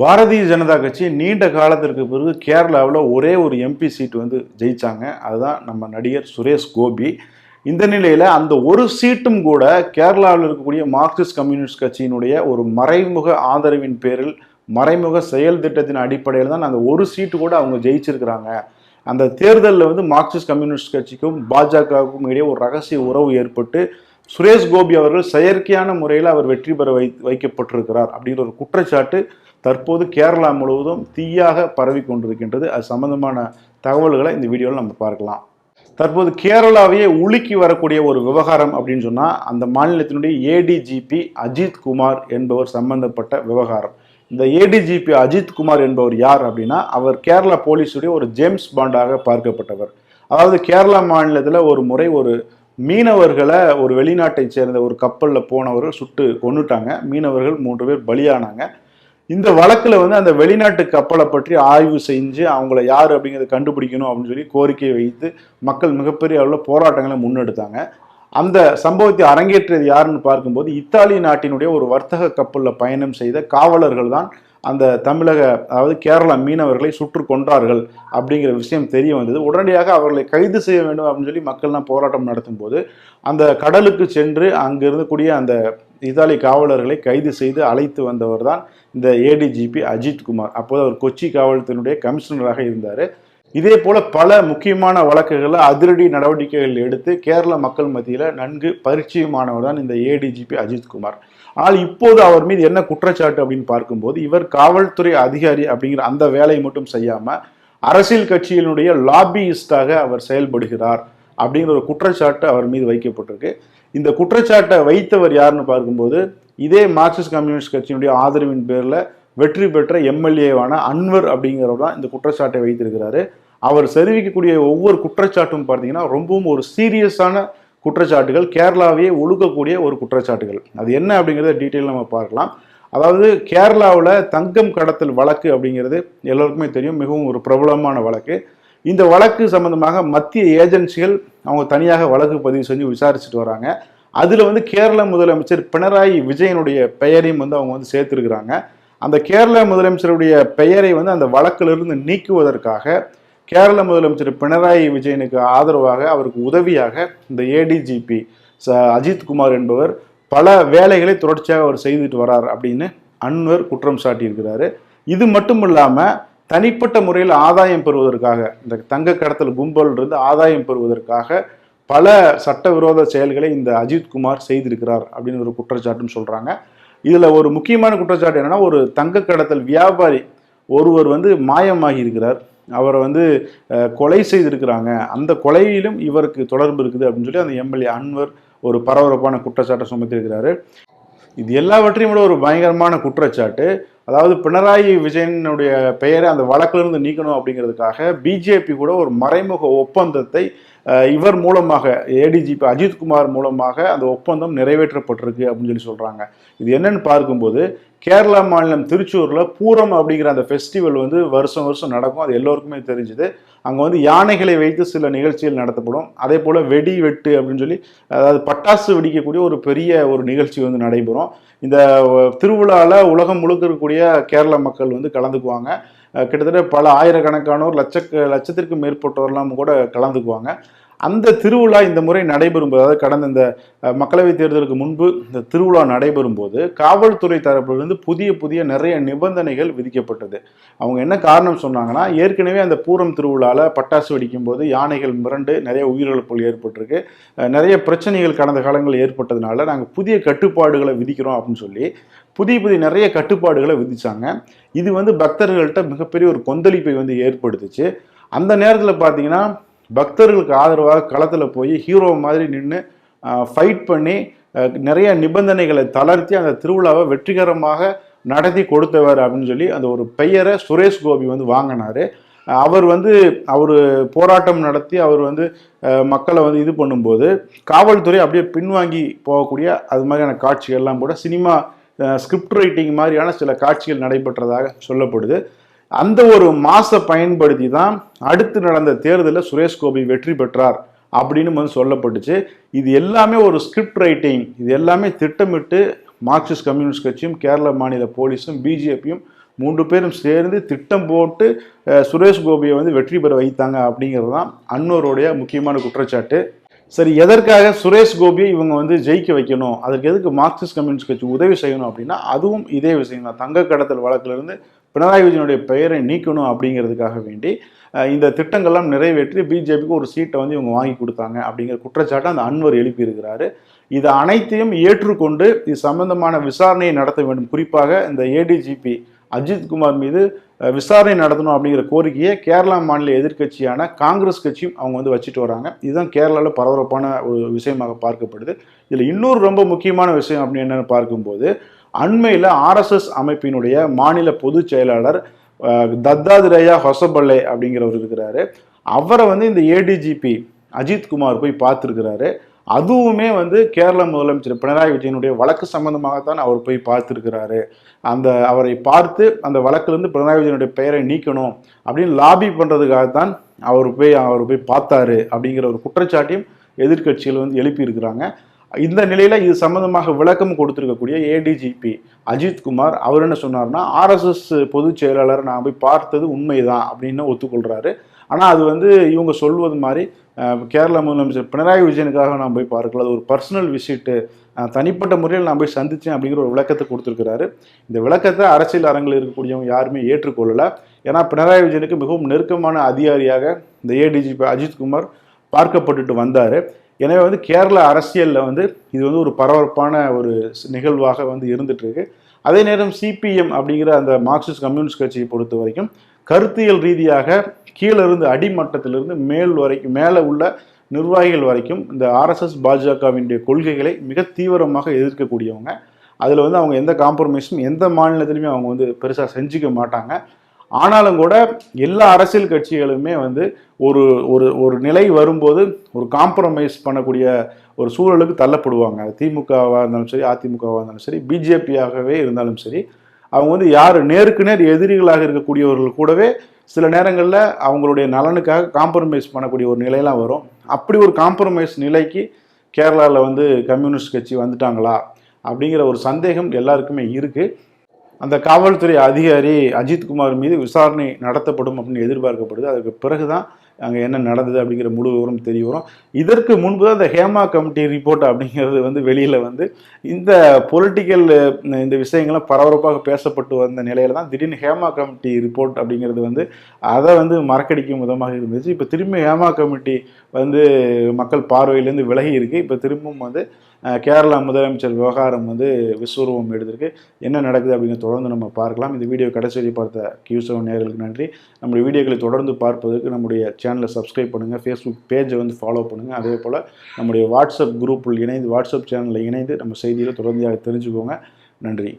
பாரதிய ஜனதா கட்சி நீண்ட காலத்திற்கு பிறகு கேரளாவில் ஒரே ஒரு எம்பி சீட் வந்து ஜெயிச்சாங்க. அதுதான் நம்ம நடிகர் சுரேஷ் கோபி. இந்த நிலையில் அந்த ஒரு சீட்டும் கூட கேரளாவில் இருக்கக்கூடிய மார்க்சிஸ்ட் கம்யூனிஸ்ட் கட்சியினுடைய ஒரு மறைமுக ஆதரவின் பேரில் மறைமுக செயல் திட்டத்தின் அடிப்படையில் தான் அந்த ஒரு சீட்டு கூட அவங்க ஜெயிச்சிருக்கிறாங்க. அந்த தேர்தலில் வந்து மார்க்சிஸ்ட் கம்யூனிஸ்ட் கட்சிக்கும் பாஜகவுக்கும் இடையே ஒரு ரகசிய உறவு ஏற்பட்டு சுரேஷ் கோபி அவர்கள் செயற்கையான முறையில் அவர் வெற்றி பெற வை வைக்கப்பட்டிருக்கிறார் அப்படிங்கிற ஒரு குற்றச்சாட்டு தற்போது கேரளா முழுவதும் தீயாக பரவி கொண்டிருக்கின்றது. அது சம்பந்தமான தகவல்களை இந்த வீடியோவில் நம்ம பார்க்கலாம். தற்போது கேரளாவையே உலுக்கி வரக்கூடிய ஒரு விவகாரம் அப்படின்னு சொன்னால் அந்த மாநிலத்தினுடைய ஏடிஜிபி அஜித் குமார் என்பவர் சம்பந்தப்பட்ட விவகாரம். இந்த ஏடிஜிபி அஜித் குமார் என்பவர் யார் அப்படின்னா அவர் கேரளா போலீஸுடைய ஒரு ஜேம்ஸ் பாண்டாக பார்க்கப்பட்டவர். அதாவது கேரளா மாநிலத்தில் ஒரு முறை ஒரு மீனவர்களை ஒரு வெளிநாட்டை சேர்ந்த ஒரு கப்பலில் போனவர்கள் சுட்டு கொண்டுட்டாங்க மீனவர்கள் மூன்று பேர் பலியானாங்க. இந்த வழக்கில் வந்து அந்த வெளிநாட்டு கப்பலை பற்றி ஆய்வு செஞ்சு அவங்கள யார் அப்படிங்கிறத கண்டுபிடிக்கணும் அப்படின்னு சொல்லி கோரிக்கையை வைத்து மக்கள் மிகப்பெரிய அளவில் போராட்டங்களை முன்னெடுத்தாங்க. அந்த சம்பவத்தை அரங்கேற்றியது யாருன்னு பார்க்கும்போது இத்தாலி நாட்டினுடைய ஒரு வர்த்தக கப்பலில் பயணம் செய்த காவலர்கள் தான் அந்த தமிழக அதாவது கேரளா மீனவர்களை சுற்று கொன்றார்கள் அப்படிங்கிற விஷயம் தெரிய வந்தது. உடனடியாக அவர்களை கைது செய்ய வேண்டும் அப்படின்னு சொல்லி மக்கள்லாம் போராட்டம் நடத்தும் போது அந்த கடலுக்கு சென்று அங்கே இருந்தக்கூடிய அந்த இத்தாலி காவலர்களை கைது செய்து அழைத்து வந்தவர் தான் இந்த ஏடிஜிபி அஜித் குமார். அப்போது அவர் கொச்சி காவல்துறையினுடைய கமிஷனராக இருந்தார். இதே போல பல முக்கியமான வழக்குகளை அதிரடி நடவடிக்கைகள் எடுத்து கேரள மக்கள் மத்தியில் நன்கு பரிச்சயமானவர் தான் இந்த ஏடிஜிபி அஜித்குமார் ஆனால் இப்போது அவர் மீது என்ன குற்றச்சாட்டு அப்படின்னு பார்க்கும்போது இவர் காவல்துறை அதிகாரி அப்படிங்கிற அந்த வேலையை மட்டும் செய்யாமல் அரசியல் கட்சியினுடைய லாபியிஸ்டாக அவர் செயல்படுகிறார் அப்படிங்கிற ஒரு குற்றச்சாட்டு அவர் மீது வைக்கப்பட்டிருக்கு. இந்த குற்றச்சாட்டை வைத்தவர் யாருன்னு பார்க்கும்போது இதே மார்க்சிஸ்ட் கம்யூனிஸ்ட் கட்சியினுடைய ஆதரவின் பேரில் வெற்றி பெற்ற எம்எல்ஏவான அன்வர் அப்படிங்கிறவர் தான் இந்த குற்றச்சாட்டை வைத்திருக்கிறாரு. அவர் தெரிவிக்கக்கூடிய ஒவ்வொரு குற்றச்சாட்டும் பார்த்தீங்கன்னா ரொம்பவும் ஒரு சீரியஸான குற்றச்சாட்டுகள் கேரளாவையே ஒழுக்கக்கூடிய ஒரு குற்றச்சாட்டுகள். அது என்ன அப்படிங்கிறத டீட்டெயில் நம்ம பார்க்கலாம். அதாவது கேரளாவில் தங்கம் கடத்தல் வழக்கு அப்படிங்கிறது எல்லோருக்குமே தெரியும். மிகவும் ஒரு பிரபலமான வழக்கு. இந்த வழக்கு சம்பந்தமாக மத்திய ஏஜென்சிகள் அவங்க தனியாக வழக்கு பதிவு செஞ்சு விசாரிச்சுட்டு வராங்க. அதில் வந்து கேரள முதலமைச்சர் பினராயி விஜயனுடைய பெயரையும் வந்து அவங்க வந்து சேர்த்துருக்குறாங்க. அந்த கேரள முதலமைச்சருடைய பெயரை வந்து அந்த வழக்கிலிருந்து நீக்குவதற்காக கேரள முதலமைச்சர் பினராயி விஜயனுக்கு ஆதரவாக அவருக்கு உதவியாக இந்த ஏடிஜிபி ச அஜித் குமார் என்பவர் பல வேலைகளை தொடர்ச்சியாக அவர் செய்துட்டு வரார் அப்படின்னு அன்வர் குற்றம் சாட்டியிருக்கிறாரு. இது மட்டும் இல்லாமல் தனிப்பட்ட முறையில் ஆதாயம் பெறுவதற்காக இந்த தங்க கடத்தல் கும்பல் இருந்து ஆதாயம் பெறுவதற்காக பல சட்டவிரோத செயல்களை இந்த அஜித் குமார் செய்திருக்கிறார் அப்படின்னு ஒரு குற்றச்சாட்டுன்னு சொல்கிறாங்க இதில் ஒரு முக்கியமான குற்றச்சாட்டு என்னென்னா ஒரு தங்க கடத்தல் வியாபாரி ஒருவர் வந்து மாயமாகி இருக்கிறார் அவரை வந்து கொலை செய்திருக்கிறாங்க. அந்த கொலையிலும் இவருக்கு தொடர்பு இருக்குது அப்படின்னு சொல்லி அந்த எம்எல்ஏ அன்வர் ஒரு பரபரப்பான குற்றச்சாட்டை சுமத்தியிருக்கிறாரு. இது எல்லாவற்றையும் விட ஒரு பயங்கரமான குற்றச்சாட்டு. அதாவது பினராயி விஜயனுடைய பெயரை அந்த வழக்கிலிருந்து நீக்கணும் அப்படிங்கிறதுக்காக பிஜேபி கூட ஒரு மறைமுக ஒப்பந்தத்தை இவர் மூலமாக ஏடிஜிபி அஜித்குமார் மூலமாக அந்த ஒப்பந்தம் நிறைவேற்றப்பட்டிருக்கு அப்படின்னு சொல்லி சொல்கிறாங்க இது என்னன்னு பார்க்கும்போது கேரளா மாநிலம் திருச்சூரில் பூரம் அப்படிங்கிற அந்த ஃபெஸ்டிவல் வந்து வருஷம் வருஷம் நடக்கும். அது எல்லோருக்குமே தெரிஞ்சுது. அங்கே வந்து யானைகளை வைத்து சில நிகழ்ச்சிகள் நடத்தப்படும். அதே போல் வெடி வெட்டு அப்படின்னு சொல்லி அதாவது பட்டாசு வெடிக்கக்கூடிய ஒரு பெரிய ஒரு நிகழ்ச்சி வந்து நடைபெறும். இந்த திருவிழாவில் உலகம் முழுக்க இருக்கக்கூடிய கேரள மக்கள் வந்து கலந்துக்குவாங்க. கிட்டத்தட்ட பல ஆயிரக்கணக்கானோர் லட்ச லட்சத்திற்கும் மேற்பட்டோர்லாம் கூட கலந்துக்குவாங்க. அந்த திருவிழா இந்த முறை நடைபெறும் போது அதாவது கடந்த இந்த மக்களவைத் தேர்தலுக்கு முன்பு இந்த திருவிழா நடைபெறும் போது காவல்துறை தரப்பிலிருந்து புதிய புதிய நிறைய நிபந்தனைகள் விதிக்கப்பட்டது. அவங்க என்ன காரணம் சொன்னாங்கன்னா ஏற்கனவே அந்த பூரம் திருவிழாவில் பட்டாசு வெடிக்கும் போது யானைகள் மிரண்டு நிறைய உயிரிழப்புகள் ஏற்பட்டிருக்கு. நிறைய பிரச்சனைகள் கடந்த காலங்களில் ஏற்பட்டதுனால நாங்கள் புதிய கட்டுப்பாடுகளை விதிக்கிறோம் அப்படின்னு சொல்லி புதிய புதிய நிறைய கட்டுப்பாடுகளை விதித்தாங்க இது வந்து பக்தர்கள்ட்ட மிகப்பெரிய ஒரு கொந்தளிப்பை வந்து ஏற்படுத்துச்சு. அந்த நேரத்தில் பார்த்தீங்கன்னா பக்தர்களுக்கு ஆதரவாக களத்தில் போய் ஹீரோ மாதிரி நின்று ஃபைட் பண்ணி நிறைய நிபந்தனைகளை தளர்த்தி அந்த திருவிழாவை வெற்றிகரமாக நடத்தி கொடுத்தவர் அப்படின்னு சொல்லி அந்த ஒரு பெயரை சுரேஷ் கோபி வந்து வாங்கினார். அவர் வந்து அவர் போராட்டம் நடத்தி அவர் வந்து மக்களை வந்து இது பண்ணும்போது காவல்துறை அப்படியே பின்வாங்கி போகக்கூடிய அது மாதிரியான காட்சிகள்லாம் கூட சினிமா ஸ்கிரிப்ட் ரைட்டிங் மாதிரியான சில காட்சிகள் நடைபெற்றதாக சொல்லப்படுது. அந்த ஒரு மாசை பயன்படுத்தி தான் அடுத்து நடந்த தேர்தலில் சுரேஷ் கோபி வெற்றி பெற்றார் அப்படின்னு வந்து சொல்லப்பட்டுச்சு. இது எல்லாமே ஒரு ஸ்கிரிப்ட் ரைட்டிங் இது எல்லாமே திட்டமிட்டு மார்க்சிஸ்ட் கம்யூனிஸ்ட் கட்சியும் கேரள மாநில போலீஸும் பிஜேபியும் மூன்று பேரும் சேர்ந்து திட்டம் போட்டு சுரேஷ் கோபியை வந்து வெற்றி பெற வைத்தாங்க அப்படிங்கிறது தான் அன்னோருடைய முக்கியமான குற்றச்சாட்டு. சரி எதற்காக சுரேஷ் கோபியை இவங்க வந்து ஜெயிக்க வைக்கணும்? அதற்கு எதுக்கு மார்க்சிஸ்ட் கம்யூனிஸ்ட் கட்சி உதவி செய்யணும் அப்படின்னா அதுவும் இதே விஷயம் தான் தங்க கடத்தல் வழக்கிலிருந்து பினராயி விஜயனுடைய பெயரை நீக்கணும் அப்படிங்கிறதுக்காக வேண்டி இந்த திட்டங்கள்லாம் நிறைவேற்றி பிஜேபிக்கு ஒரு சீட்டை வந்து இவங்க வாங்கி கொடுத்தாங்க அப்படிங்கிற குற்றச்சாட்டை அந்த அன்வர் எழுப்பியிருக்கிறாரு. இது அனைத்தையும் ஏற்றுக்கொண்டு இது சம்பந்தமான விசாரணையை நடத்த வேண்டும். குறிப்பாக இந்த ஏடிஜிபி அஜித் குமார் மீது விசாரணை நடத்தணும் அப்படிங்கிற கோரிக்கையை கேரளா மாநில எதிர்க்கட்சியான காங்கிரஸ் கட்சியும் அவங்க வந்து வச்சுட்டு வராங்க. இதுதான் கேரளாவில் பரபரப்பான ஒரு விஷயமாக பார்க்கப்படுது. இதில் இன்னொரு ரொம்ப முக்கியமான விஷயம் அப்படின்னு என்னன்னு பார்க்கும்போது அண்மையில் ஆர்எஸ்எஸ் அமைப்பினுடைய மாநில பொதுச் செயலாளர் தத்தாதிரையா ஹொசபல்லே அப்படிங்கிறவர் இருக்கிறாரு. அவரை வந்து இந்த ஏடிஜிபி அஜித் குமார் போய் பார்த்துருக்கிறாரு. அதுவுமே வந்து கேரள முதலமைச்சர் பினராயி விஜயனுடைய வழக்கு சம்பந்தமாகத்தான் அவர் போய் பார்த்துருக்கிறாரு. அந்த அவரை பார்த்து அந்த வழக்கிலிருந்து பினராயி விஜயனுடைய பெயரை நீக்கணும் அப்படின்னு லாபி பண்ணுறதுக்காகத்தான் அவர் போய் அவர் போய் பார்த்தாரு அப்படிங்கிற ஒரு குற்றச்சாட்டையும் எதிர்க்கட்சிகள் வந்து எழுப்பியிருக்கிறாங்க. இந்த நிலையில் இது சம்பந்தமாக விளக்கம் கொடுத்துருக்கக்கூடிய ஏடிஜிபி அஜித் குமார் அவர் என்ன சொன்னார்னா ஆர்எஸ்எஸ் பொதுச் செயலாளர் நான் போய் பார்த்தது உண்மைதான் அப்படின்னு ஒத்துக்கொள்கிறாரு ஆனால் அது வந்து இவங்க சொல்வது மாதிரி கேரள முதலமைச்சர் பினராயி விஜயனுக்காக நான் போய் பார்க்கல. அது ஒரு பர்சனல் விசிட்டு தனிப்பட்ட முறையில் நான் போய் சந்தித்தேன் அப்படிங்கிற ஒரு விளக்கத்தை கொடுத்துருக்கிறாரு. இந்த விளக்கத்தை அரசியல் அரங்கில் இருக்கக்கூடியவங்க யாருமே ஏற்றுக்கொள்ளலை. ஏன்னா பினராயி விஜயனுக்கு மிகவும் நெருக்கமான அதிகாரியாக இந்த ஏடிஜிபி அஜித்குமார் பார்க்கப்பட்டுட்டு வந்தார். எனவே வந்து கேரள அரசியலில் வந்து இது வந்து ஒரு பரபரப்பான ஒரு ஸ்- நிகழ்வாக வந்து இருந்துட்டு அதே நேரம் சிபிஎம் அப்படிங்கிற அந்த மார்க்சிஸ்ட் கம்யூனிஸ்ட் கட்சியை பொறுத்த வரைக்கும் கருத்தியல் ரீதியாக கீழே இருந்து அடிமட்டத்திலிருந்து மேல் வரைக்கும் மேலே உள்ள நிர்வாகிகள் வரைக்கும் இந்த ஆர்எஸ்எஸ் பாஜகவினுடைய கொள்கைகளை மிக தீவிரமாக எதிர்க்கக்கூடியவங்க. அதில் வந்து அவங்க எந்த காம்ப்ரமைஸும் எந்த மாநிலத்திலையுமே அவங்க வந்து பெருசாக செஞ்சுக்க மாட்டாங்க. ஆனாலும் கூட எல்லா அரசியல் கட்சிகளுமே வந்து ஒரு ஒரு ஒரு நிலை வரும்போது ஒரு காம்ப்ரமைஸ் பண்ணக்கூடிய ஒரு சூழலுக்கு தள்ளப்படுவாங்க. திமுகவாக இருந்தாலும் சரி அதிமுகவாக இருந்தாலும் சரி பிஜேபியாகவே இருந்தாலும் சரி அவங்க வந்து யார் நேருக்கு நேர் எதிரிகளாக இருக்கக்கூடியவர்கள் கூடவே சில நேரங்களில் அவங்களுடைய நலனுக்காக காம்ப்ரமைஸ் பண்ணக்கூடிய ஒரு நிலையெல்லாம் வரும். அப்படி ஒரு காம்ப்ரமைஸ் நிலைக்கு கேரளாவில் வந்து கம்யூனிஸ்ட் கட்சி வந்துட்டாங்களா அப்படிங்கிற ஒரு சந்தேகம் எல்லாருக்குமே இருக்குது அந்த காவல்துறை அதிகாரி அஜித் குமார் மீது விசாரணை நடத்தப்படும் அப்படின்னு எதிர்பார்க்கப்படுது. அதுக்கு பிறகு தான் அங்கே என்ன நடந்தது அப்படிங்கிற முழு விவரம் தெரிய வரும். இதற்கு முன்பு தான் இந்த ஹேமா கமிட்டி ரிப்போர்ட் அப்படிங்கிறது வந்து வெளியில் வந்து இந்த பொலிட்டிக்கல் இந்த விஷயங்கள்லாம் பரபரப்பாக பேசப்பட்டு வந்த நிலையில தான் திடீர்னு ஹேமா கமிட்டி ரிப்போர்ட் அப்படிங்கிறது வந்து அதை வந்து மறக்கடிக்கும் விதமாக இருந்துச்சு. இப்போ திரும்பி ஹேமா கமிட்டி வந்து மக்கள் பார்வையிலேருந்து விலகி இருக்கு. இப்போ திரும்பவும் வந்து கேரளா முதலமைச்சர் விவகாரம் வந்து விஸ்வரூபம் எடுத்திருக்கு. என்ன நடக்குது அப்படிங்கிறத தொடர்ந்து நம்ம பார்க்கலாம். இந்த வீடியோ கடைசி வரை பார்த்த கியூ செவன் நேர்களுக்கு நன்றி. நம்முடைய வீடியோக்களை தொடர்ந்து பார்ப்பதற்கு நம்முடைய சேனலை சப்ஸ்கிரைப் பண்ணுங்கள் ஃபேஸ்புக் பேஜை வந்து ஃபாலோ பண்ணுங்கள் அதே போல் நம்முடைய வாட்ஸ்அப் குரூப்பில் இணைந்து வாட்ஸ்அப் சேனலில் இணைந்து நம்ம செய்திகளை தொடர்ந்து தெரிஞ்சுக்கோங்க. நன்றி.